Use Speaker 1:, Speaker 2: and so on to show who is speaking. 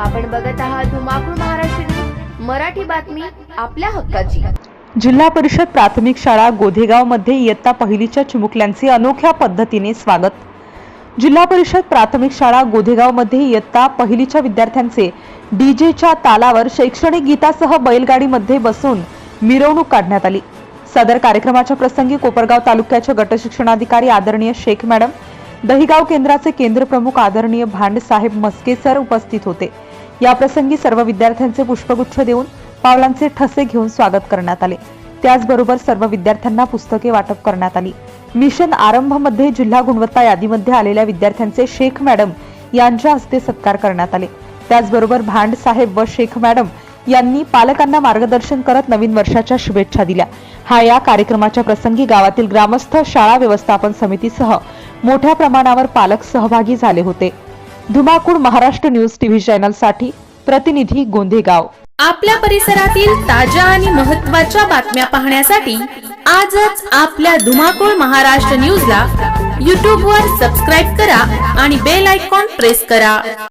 Speaker 1: आपण बघत आहात धुमाकूळ महाराष्ट्र न्यूज, मराठी बातमी आपल्या हक्काची.
Speaker 2: जिल्हा परिषद प्राथमिक शाळा गोधेगावमध्ये इयत्ता पहिलीच्या चिमुकल्यांचे अनोख्या पद्धतीने स्वागत. जिल्हा परिषद प्राथमिक शाळा गोधेगावमध्ये इयत्ता पहिलीच्या विद्यार्थ्यांचे डीजेच्या तालावर शैक्षणिक गीतासह बैलगाडीमध्ये बसून मिरवणूक काढण्यात आली. सदर कार्यक्रमाच्या प्रसंगी कोपरगाव तालुक्याचे गटशिक्षणाधिकारी आदरणीय शेख मॅडम दहिगाव केंद्राचे केंद्र प्रमुख आदरणीय भांडसाहेब मस्के सर उपस्थित होते. याप्रसंगी सर्व विद्यार्थ्यांचे पुष्पगुच्छ देऊन पावलांचे ठसे घेऊन स्वागत करण्यात आले. त्याचबरोबर सर्व विद्यार्थ्यांना पुस्तके वाटप करण्यात आली. मिशन आरंभमध्ये जिल्हा गुणवत्ता यादीमध्ये आलेल्या विद्यार्थ्यांचे शेख मॅडम यांच्या हस्ते सत्कार करण्यात आले. त्याचबरोबर भांड साहेब व शेख मॅडम यांनी पालकांना मार्गदर्शन करत नवीन वर्षाच्या शुभेच्छा दिल्या. हा या कार्यक्रमाच्या प्रसंगी गावातील ग्रामस्थ शाळा व्यवस्थापन समितीसह मोठ्या प्रमाणावर पालक सहभागी झाले होते. धुमाकूळ महाराष्ट्र न्यूज टीव्ही चॅनलसाठी प्रतिनिधी गोंधेगाव.
Speaker 3: आपल्या परिसरातील ताज्या आणि महत्त्वाच्या बातम्या पाहण्यासाठी आजच आपल्या धुमाकूळ महाराष्ट्र न्यूजला यूट्यूबवर सबस्क्राईब करा आणि बेल आयकॉन प्रेस करा.